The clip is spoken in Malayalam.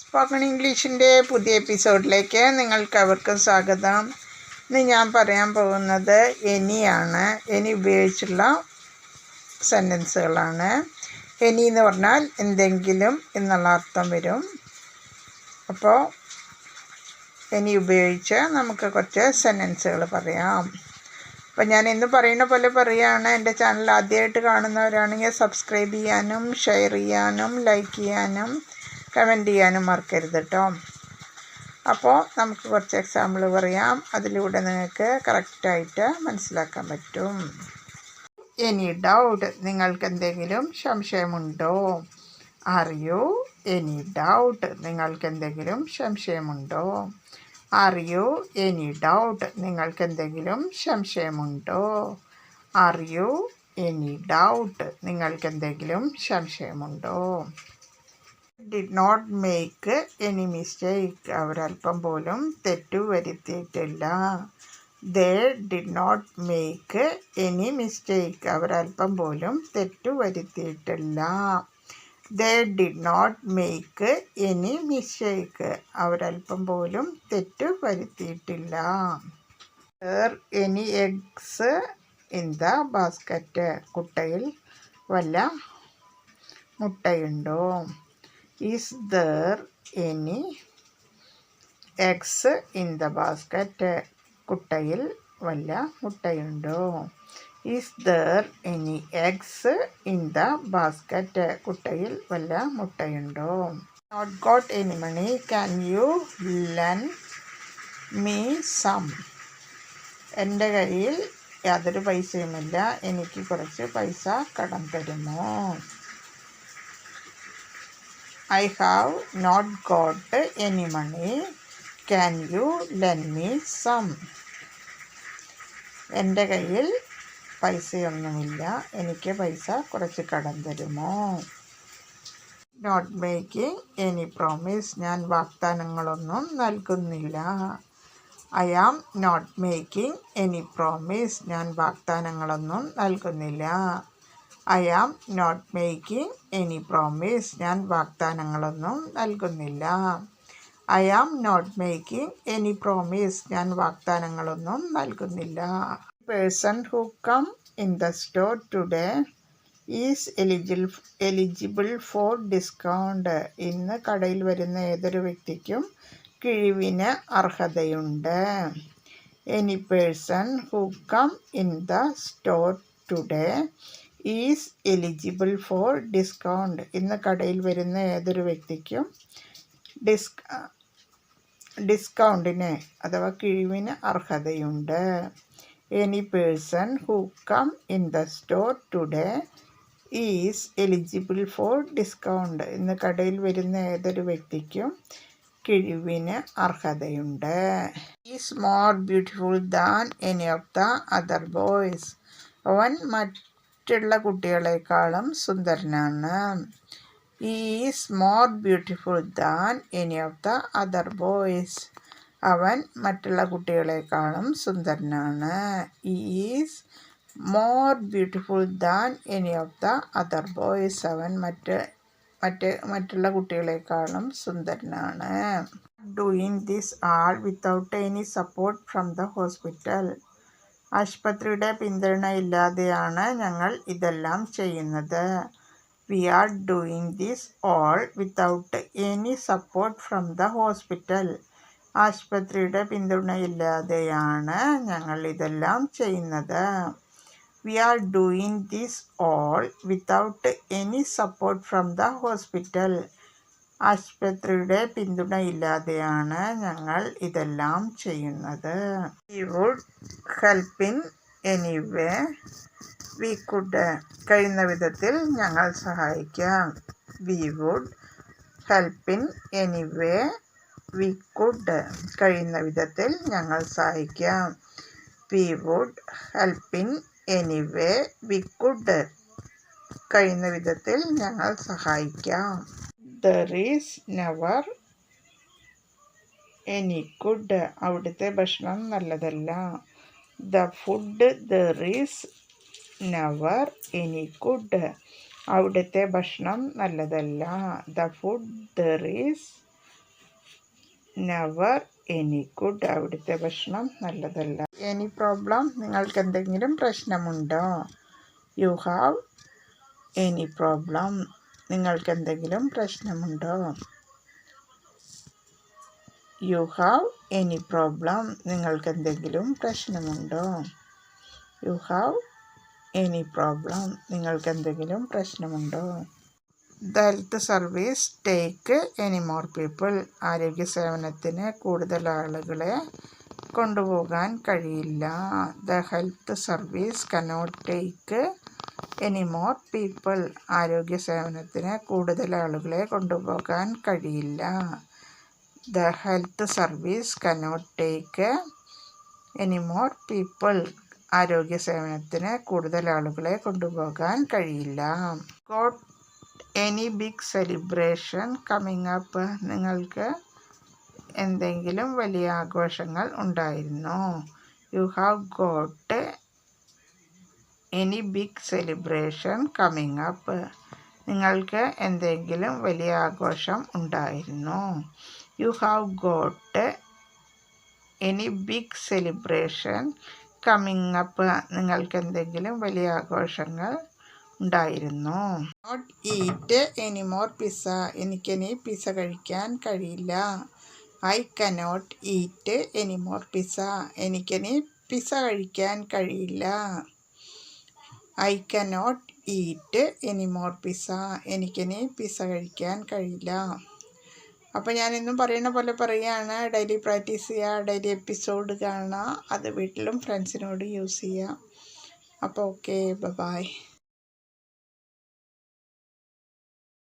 സ്പോക്കൺ ഇംഗ്ലീഷിന്റെ പുതിയ എപ്പിസോഡിലേക്ക് നിങ്ങൾക്ക് അവർക്കും സ്വാഗതം. ഇന്ന് ഞാൻ പറയാൻ പോകുന്നത് എനിയാണ്. എനി ഉപയോഗിച്ചുള്ള സെന്റൻസുകളാണ്. എനി എന്ന് പറഞ്ഞാൽ എന്തെങ്കിലും എന്നുള്ള അർത്ഥം വരും. അപ്പോൾ എനി ഉപയോഗിച്ച് നമുക്ക് കുറച്ച് സെന്റൻസുകൾ പറയാം. അപ്പോൾ ഞാൻ ഇന്ന് പറയുന്ന പോലെ പറയുകയാണ്. എന്റെ ചാനൽ ആദ്യമായിട്ട് കാണുന്നവരാണെങ്കിൽ സബ്സ്ക്രൈബ് ചെയ്യാനും ഷെയർ ചെയ്യാനും ലൈക്ക് ചെയ്യാനും കമന്റ് ചെയ്യാനും മറക്കരുത് കേട്ടോ അപ്പോൾ നമുക്ക് കുറച്ച് എക്സാമ്പിൾ പറയാം. അതിലൂടെ നിങ്ങൾക്ക് കറക്റ്റായിട്ട് മനസ്സിലാക്കാൻ പറ്റും. എനി ഡൗട്ട് നിങ്ങൾക്ക് എന്തെങ്കിലും സംശയമുണ്ടോ? അറിയൂ എനി ഡൗട്ട് നിങ്ങൾക്ക് എന്തെങ്കിലും സംശയമുണ്ടോ? അറിയൂ എനി ഡൗട്ട് നിങ്ങൾക്ക് എന്തെങ്കിലും സംശയമുണ്ടോ? അറിയൂ എനി ഡൗട്ട് നിങ്ങൾക്ക് എന്തെങ്കിലും സംശയമുണ്ടോ? Did not make any mistake അവരല്പം പോലും തെറ്റു വരുത്തിയിട്ടില്ല. They did not make any mistake അവരല്പം പോലും തെറ്റു വരുത്തിയിട്ടില്ല. They did not make any mistake അവരല്പം പോലും തെറ്റു വരുത്തിയിട്ടില്ല. Any eggs in the basket കുട്ടയിൽ വല്ല മുട്ടയുണ്ടോ? Is there any eggs in the basket കുട്ടയിൽ വല്ല മുട്ടയുണ്ടോ? Is there any eggs in the basket കുട്ടയിൽ വല്ല മുട്ടയുണ്ടോ? Not got any money can you lend me some എന്റെ കയ്യിൽ യാതൊരു പൈസയുമില്ല. എനിക്ക് കുറച്ച് പൈസ കടം തരുമോ? I have not got any money can you lend me some എന്റെ കയ്യിൽ പൈസയൊന്നുമില്ല. എനിക്ക് പൈസ കുറച്ച് കടം തരുമോ? നോട്ട് മേക്കിംഗ് എനി പ്രോമിസ് ഞാൻ വാഗ്ദാനങ്ങളൊന്നും നൽകുന്നില്ല. I am not making any promise ഞാൻ വാഗ്ദാനങ്ങളൊന്നും നൽകുന്നില്ല. I am not making any promise ഞാൻ വാഗ്ദാനങ്ങളൊന്നും നൽകുന്നില്ല. I am not making any promise ഞാൻ വാഗ്ദാനങ്ങളൊന്നും നൽകുന്നില്ല. Person who come in the store today is എലിജിൽ eligible for discount ഇന്ന് കടയിൽ വരുന്ന ഏതൊരു വ്യക്തിക്കും കിഴിവിന് അർഹതയുണ്ട്. Any person who come in the store today is eligible for discount ഇന്ന് കടയിൽ വരുന്ന ഏതൊരു വ്യക്തിക്കും ഡിസ്ക ഡിസ്കൗണ്ടിന് അഥവാ കിഴിവിന് അർഹതയുണ്ട്. Any person who come in the store today is eligible for discount ഇന്ന് കടയിൽ വരുന്ന ഏതൊരു വ്യക്തിക്കും കിഴിവിന് അർഹതയുണ്ട്. Is more beautiful than any of the other boys അവൻ മറ്റുള്ള കുട്ടികളെക്കാളും സുന്ദരനാണ്. Is more beautiful than any of the other boys അവൻ മറ്റുള്ള കുട്ടികളെക്കാളും സുന്ദരനാണ്. Is more beautiful than any of the other boys അവൻ മറ്റ് മറ്റ് മറ്റുള്ള കുട്ടികളെക്കാളും സുന്ദരനാണ്. Doing this all without any support from the hospital ആശുപത്രിയുടെ പിന്തുണ ഇല്ലാതെയാണ് ഞങ്ങൾ ഇതെല്ലാം ചെയ്യുന്നത്. We are doing this all without any support from the hospital ആശുപത്രിയുടെ പിന്തുണയില്ലാതെയാണ് ഞങ്ങൾ ഇതെല്ലാം ചെയ്യുന്നത്. We are doing this all without any support from the hospital ആശുപത്രിയുടെ പിന്തുണയില്ലാതെയാണ് ഞങ്ങൾ ഇതെല്ലാം ചെയ്യുന്നത്. We would help in any way we could കഴിയുന്ന വിധത്തിൽ ഞങ്ങൾ സഹായിക്കാം. We would help in any way we could കഴിയുന്ന വിധത്തിൽ ഞങ്ങൾ സഹായിക്കാം. We would help in any way we could കഴിയുന്ന വിധത്തിൽ ഞങ്ങൾ സഹായിക്കാം. There is never any good അവിടുത്തെ ഭക്ഷണം നല്ലതല്ല. The food there is never any good അവിടുത്തെ ഭക്ഷണം നല്ലതല്ല. The food there is never any good അവിടുത്തെ ഭക്ഷണം നല്ലതല്ല. എനി പ്രോബ്ലം നിങ്ങൾക്ക് എന്തെങ്കിലും പ്രശ്നമുണ്ടോ? യു ഹാവ് എനി പ്രോബ്ലം നിങ്ങൾക്ക് എന്തെങ്കിലും പ്രശ്നമുണ്ടോ? യു ഹാവ് എനി പ്രോബ്ലം നിങ്ങൾക്ക് എന്തെങ്കിലും പ്രശ്നമുണ്ടോ? യു ഹാവ് എനി പ്രോബ്ലം നിങ്ങൾക്ക് എന്തെങ്കിലും പ്രശ്നമുണ്ടോ? The health service take any more people ആരോഗ്യ സേവനത്തിന് കൂടുതൽ ആളുകളെ കൊണ്ടുപോകാൻ കഴിയില്ല. The health service cannot take any more people ആരോഗ്യ സേവനത്തിന് കൂടുതൽ ആളുകളെ കൊണ്ടുപോകാൻ കഴിയില്ല. The health service cannot take any more people ആരോഗ്യ സേവനത്തിന് കൂടുതൽ ആളുകളെ കൊണ്ടുപോകാൻ കഴിയില്ല. Got any big celebration coming up. നിങ്ങൾക്ക് എന്തെങ്കിലും വലിയ ആഘോഷങ്ങൾ ഉണ്ടായിരുന്നോ. You have got any big celebration coming up നിങ്ങൾക്ക് എന്തെങ്കിലും വലിയ ആഘോഷം ഉണ്ടായിരുന്നോ. You have got any big celebration coming up നിങ്ങൾക്ക് എന്തെങ്കിലും വലിയ ആഘോഷങ്ങൾ ഉണ്ടായിരുന്നു. Not eat any more pizza എനിക്കിനി പിസ്സ കഴിക്കാൻ കഴിയില്ല. I cannot eat any more pizza എനിക്കിനി പിസ്സ കഴിക്കാൻ കഴിയില്ല. I cannot eat any more pizza എനിക്കിനി പിസ്സ കഴിക്കാൻ കഴിയില്ല. അപ്പോൾ ഞാനിന്നും പറയുന്ന പോലെ പറയുകയാണ് ഡെയിലി പ്രാക്ടീസ് ചെയ്യുക ഡെയിലി എപ്പിസോഡ് കാണുക അത് വീട്ടിലും ഫ്രണ്ട്സിനോട് യൂസ് ചെയ്യുക അപ്പോൾ ഓക്കെ ബൈ